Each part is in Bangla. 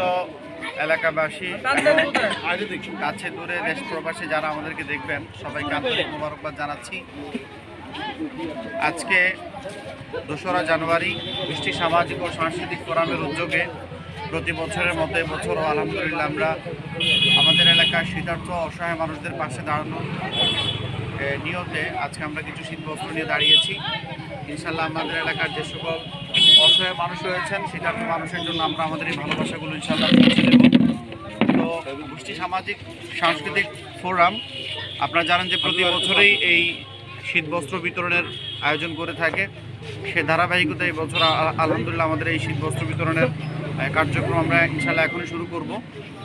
তো এলাকাবাসী কাছে দূরে, দেশ প্রবাসী যারা আমাদেরকে দেখবেন, সবাইকে আন্তরিক মোবারকবাদ জানাচ্ছি। আজকে দোসরা জানুয়ারি বৃষ্টি সামাজিক ও সাংস্কৃতিক ফোরামের উদ্যোগে প্রতি বছরের মতো এবছরও আলহামদুলিল্লাহ আমরা আমাদের এলাকার শীতার্থ অসহায় মানুষদের পাশে দাঁড়ানো নিয়তে আজকে আমরা কিছু শীতবস্ত্র নিয়ে দাঁড়িয়েছি। ইনশাল্লাহ আমাদের এলাকার যে সকল অসহায় মানুষ রয়েছেন শীতার্থ মানুষের জন্য আমরা আমাদের এই ভালোবাসাগুলো ইনশাল্লাহ তো গোষ্ঠী সামাজিক সাংস্কৃতিক ফোরাম, আপনারা জানেন যে প্রতি বছরেই এই শীতবস্ত্র বিতরণের আয়োজন করে থাকে। সে ধারাবাহিকতা এই বছর আলহামদুলিল্লাহ আমাদের এই শীতবস্ত্র বিতরণের কার্যক্রম আমরা ইনশাল্লাহ এখনই শুরু করব।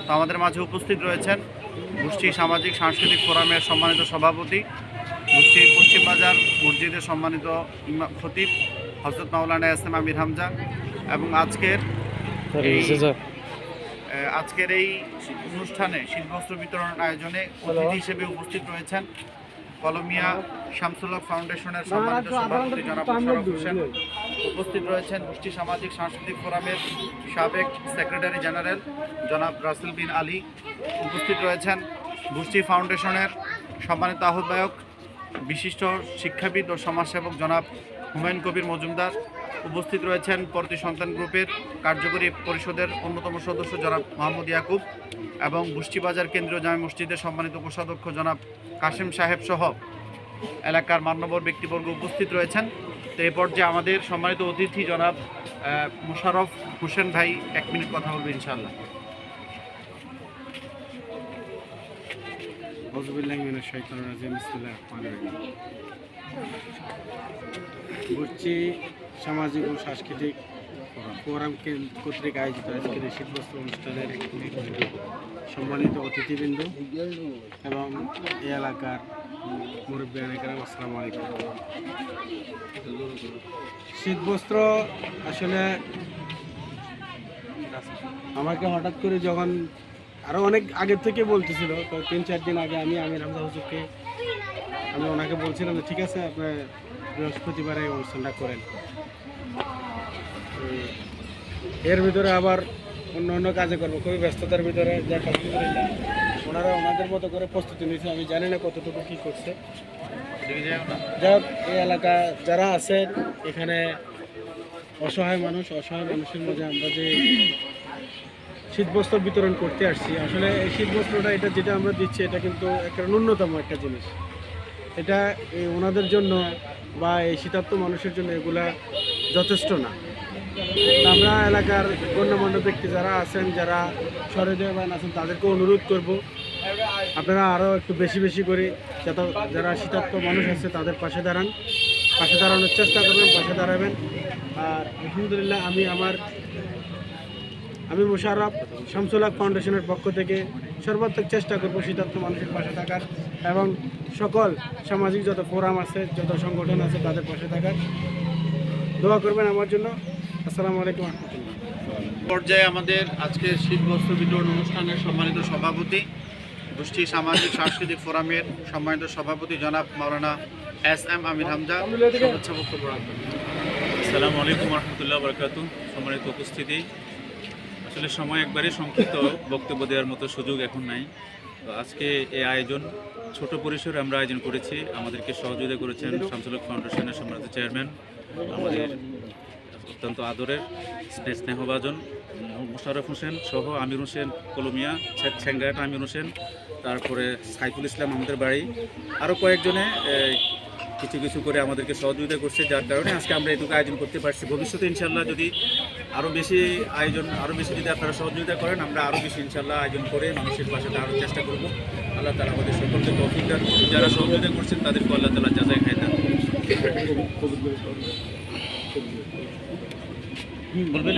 তো আমাদের মাঝে উপস্থিত রয়েছেন গোষ্ঠী সামাজিক সাংস্কৃতিক ফোরামের সম্মানিত সভাপতি গোষ্ঠী পশ্চিম বাজার মসজিদের সম্মানিত খতিব হজরত মাওলানা এসএম আমির হামজা এবং আজকের আজকের এই অনুষ্ঠানে শীতবস্ত্র বিতরণ আয়োজনে অতিথি হিসেবে উপস্থিত রয়েছেন কলমিয়া শামসুল্লাহ ফাউন্ডেশনের সম্মানিত সভাপতি জনাব মোশাররফ হোসেন উপস্থিত রয়েছেন গোষ্ঠী সামাজিক সাংস্কৃতিক ফোরামের সাবেক সেক্রেটারি জেনারেল জনাব রাসেল বিন আলী। উপস্থিত রয়েছেন গোষ্ঠী ফাউন্ডেশনের সম্মানিত আহ্বায়ক বিশিষ্ট শিক্ষাবিদ ও সমাজসেবক জনাব হুমায়ুন কবির মজুমদার উপস্থিত রয়েছেন পরতি সন্তান গ্রুপের কার্যকরী পরিষদের অন্যতম সদস্য জনাব মোহাম্মদ ইয়াকুব এবং বুষ্টিবাজার কেন্দ্রীয় জামে মসজিদের সম্মানিত কোষাধ্যক্ষ জনাব কাশেম সাহেব সহ এলাকার মান্যবর ব্যক্তিবর্গ উপস্থিত রয়েছেন। তো এই পর্যায়ে আমাদের সম্মানিত অতিথি জনাব মুশারফ হোসেন ভাই, এক মিনিট কথা বলবে ইনশাল্লাহ বুঝছি সামাজিক ও সাংস্কৃতিক ফোরাম কর্তৃক আয়োজিত আজকের এই শীতবস্ত্র অনুষ্ঠানের সম্মানিত অতিথিবৃন্দ এবং এই এলাকার মুরব্বী আসসালামু আলাইকুম। শীতবস্ত্র আসলে আমাকে হঠাৎ করে যখন আরও অনেক আগের থেকে বলতেছিল তো তিন চার দিন আগে আমি আমির হামজা হুজুরকে আমি ওনাকে বলছিলাম যে ঠিক আছে আপনার বৃহস্পতিবারে অনুষ্ঠানটা করেন এর ভিতরে আবার অন্য অন্য কাজে করব খুবই ব্যস্ততার ভিতরে যা আলহামদুলিল্লাহ ওনারা ওনাদের মতো করে প্রস্তুতি নিয়েছে আমি জানি না কতটুকু কী করছে। যাই হোক, এই এলাকা যারা আছেন এখানে অসহায় মানুষ অসহায় মানুষের মধ্যে আমরা যে শীতবস্ত্র বিতরণ করতে আসছি। আসলে এই শীতবস্ত্রটা, এটা যেটা আমরা দিচ্ছি, এটা কিন্তু একটা ন্যূনতম একটা জিনিস। এটা এই ওনাদের জন্য বা এই শীতার্থ মানুষের জন্য এগুলা যথেষ্ট না। আমরা এলাকার গণ্যমান্য ব্যক্তি যারা আছেন, যারা সহৃদয়বান আছেন, তাদেরকে অনুরোধ করব, আপনারা আরও একটু বেশি বেশি করে যাতে যারা শীতার্থ মানুষ আছে, তাদের পাশে দাঁড়ান। পাশে দাঁড়ানোর চেষ্টা করবেন, পাশে দাঁড়াবেন। আর আলহামদুলিল্লাহ, আমি আমার আমি মোশাররফ শামসুল্লাহ ফাউন্ডেশনের পক্ষ থেকে সর্বাত্মক চেষ্টা করব শীতার্থ মানুষের পাশে থাকার এবং সকল সামাজিক যত ফোরাম আছে যত সংগঠন আছে তাদের পাশে থাকার। দোয়া করবেন আমার জন্য। আসসালামু আলাইকুম পর্যায়ে আমাদের আজকের শীতবস্ত্র বিতরণ অনুষ্ঠানের সম্মানিত সভাপতি গোষ্ঠী সামাজিক সাংস্কৃতিক ফোরামের সম্মানিত সভাপতি জনাব মাওলানা এস এম আমির হামজা। শুভেচ্ছা বক্তব্য রাখবেন। আসসালামু আলাইকুম রহমতুল্লাহ বরকাত সম্মানিত উপস্থিতি। আসলে সময় একবারে সংক্ষিপ্ত বক্তব্য দেওয়ার মতো সুযোগ এখন নাই। তো আজকে এই আয়োজন, ছোট পরিসরে আমরা আয়োজন করেছি। আমাদেরকে সহযোগিতা করেছেন শামসুলক ফাউন্ডেশনের সম্মানিত চেয়ারম্যান, আমাদের অত্যন্ত আদরের স্নে- স্নেহভাজন মোশারফ হোসেন সহ আমির হোসেন কলমিয়া ছ্যাংরাট আমির হোসেন, তারপরে সাইফুল ইসলাম আমাদের বাড়ি। আরও কয়েকজনে কিছু কিছু করে আমাদেরকে সহযোগিতা করছে যার কারণে আজকে আমরা এটুকু আয়োজন করতে পারছি ভবিষ্যতে ইনশাল্লাহ যদি আরও বেশি আয়োজন আরও বেশি যদি আপনারা সহযোগিতা করেন আমরা আরও বেশি ইনশাল্লাহ আয়োজন করে মানুষের পাশে দাঁড়ানোর চেষ্টা করব আল্লাহ তালা আমাদের সকলকে তৌফিক যারা সহযোগিতা করছেন তাদেরকে আল্লাহ তালা যাচাই খাই দান বলবেন